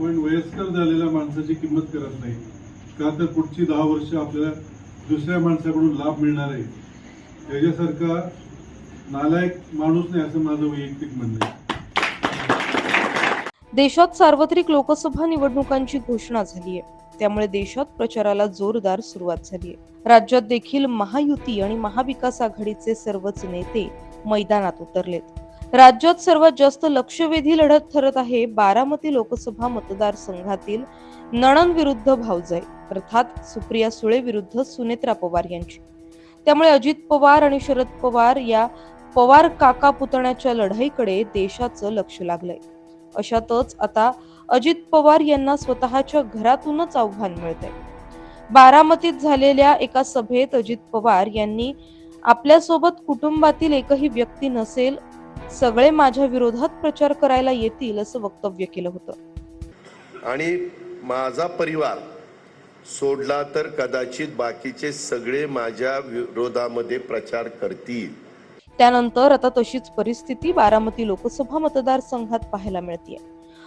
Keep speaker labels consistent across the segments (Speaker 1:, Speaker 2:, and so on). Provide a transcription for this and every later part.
Speaker 1: पण वयस्कर झालेल्या माणसाची किंमत करत नाही. का तर पुढची दहा वर्ष आपल्याला दुसऱ्या माणसाकडून लाभ मिळणार आहे. त्याच्यासारखा नालायक माणूस नाही असं माझं वैयक्तिक म्हणणं आहे.
Speaker 2: देशात सार्वत्रिक लोकसभा निवडणुकांची घोषणा झाली आहे. त्यामुळे देशात प्रचाराला जोरदार सुरुवात झाली आहे. राज्यात देखील महायुती आणि महाविकास आघाडीचे सर्वच नेते मैदानात उतरलेत. राज्यात सर्वात जास्त लक्षवेधी लढत ठरत आहे बारामती लोकसभा मतदारसंघातील नणन विरुद्ध भाऊजाई अर्थात सुप्रिया सुळे विरुद्ध सुनेत्रा पवार यांची. त्यामुळे अजित पवार आणि शरद पवार या पवार काका पुतण्याच्या लढाईकडे देशाचं लक्ष लागलंय. अशातच आता अजित पवार यांना स्वतःच्या घरातूनच आव्हान मिळतंय. बारामतीत झालेल्या एका सभेत अजित पवार यांनी आपल्यासोबत कुटुंबातील एकही व्यक्ती नसेल सगळे माझ्या विरोधात प्रचार करायला येतील असं वक्तव्य केलं होतं.
Speaker 3: आणि माझा परिवार सोडला तर कदाचित बाकीचे सगळे माझ्या विरोधामध्ये प्रचार करतील.
Speaker 2: त्यानंतर आता तशीच परिस्थिती बारामती लोकसभा मतदारसंघात पाहायला मिळते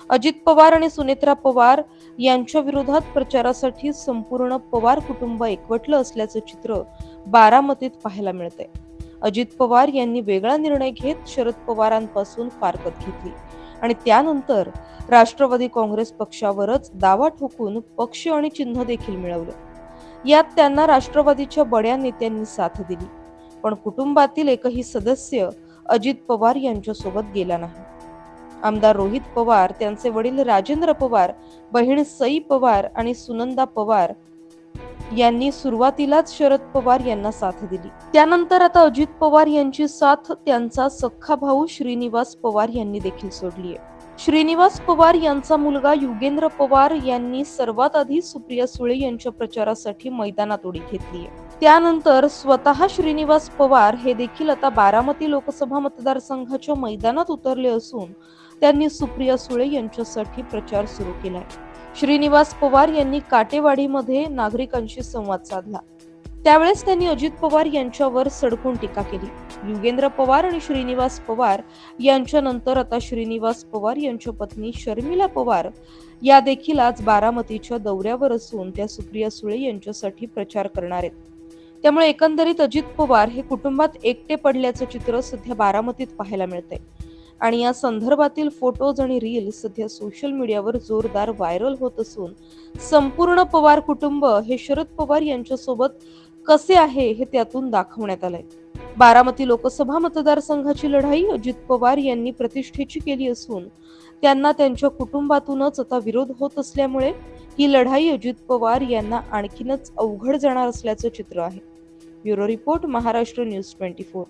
Speaker 2: अजित पवार आणि सुनेत्रा पवार यांच्या विरोधात प्रचारासाठी संपूर्ण पवार कुटुंब एकवटलं असल्याचं चित्र बारामतीत पाहायला मिळतंय. अजित पवार यांनी वेगळा निर्णय घेत शरद पवारांपासून फारकत घेतली. आणि त्यानंतर राष्ट्रवादी काँग्रेस पक्षावरच दावा ठोकून पक्ष आणि चिन्ह देखील मिळवलं. यात त्यांना राष्ट्रवादीच्या बड्या नेत्यांनी साथ दिली. पण कुटुंबातील एकही सदस्य अजित पवार यांच्यासोबत गेला नाही. आमदार रोहित पवार त्यांचे वडील राजेंद्र पवार बहीण सई पवार आणि सुनंदा पवार यांनी सुरुवातीलाच शरद पवार यांना साथ दिली. त्यानंतर आता अजित पवार यांची साथ त्यांचा सख्खा भाऊ श्रीनिवास पवार यांनी देखील सोडली आहे. श्रीनिवास पवार यांचा मुलगा युगेंद्र पवार यांनी सर्वात आधी सुप्रिया सुळे यांच्या प्रचारासाठी मैदानात उडी घेतली आहे. त्यानंतर स्वतः श्रीनिवास पवार हे देखील आता बारामती लोकसभा मतदारसंघाच्या मैदानात उतरले असून त्यांनी सुप्रिया सुळे यांच्यासाठी प्रचार सुरू केलाय. श्रीनिवास पवार यांनी काटेवाडीमध्ये नागरिकांशी संवाद साधला. त्यावेळेस त्यांनी अजित पवार यांच्यावर सडकून टीका केली. युगेंद्र पवार आणि श्रीनिवास पवार यांच्यानंतर आता श्रीनिवास पवार यांच्या पत्नी शर्मिला पवार या देखील आज बारामतीच्या दौऱ्यावर असून त्या सुप्रिया सुळे यांच्यासाठी प्रचार करणार आहेत. त्यामुळे एकंदरीत अजित पवार हे कुटुंबात एकटे पडल्याचं चित्र सध्या बारामतीत पाहायला मिळतंय. आणि या संदर्भातील फोटोज आणि रील सध्या सोशल मीडियावर जोरदार व्हायरल होत असून संपूर्ण पवार कुटुंब हे शरद पवार यांच्यासोबत कसे आहे हे त्यातून दाखवण्यात आलंय. बारामती लोकसभा मतदारसंघाची लढाई अजित पवार यांनी प्रतिष्ठेची केली असून त्यांना त्यांच्या कुटुंबातूनच आता विरोध होत असल्यामुळे ही लढाई अजित पवार यांना आणखीनच अवघड जाणार असल्याचं चित्र आहे. Bureau report Maharashtra news twenty four.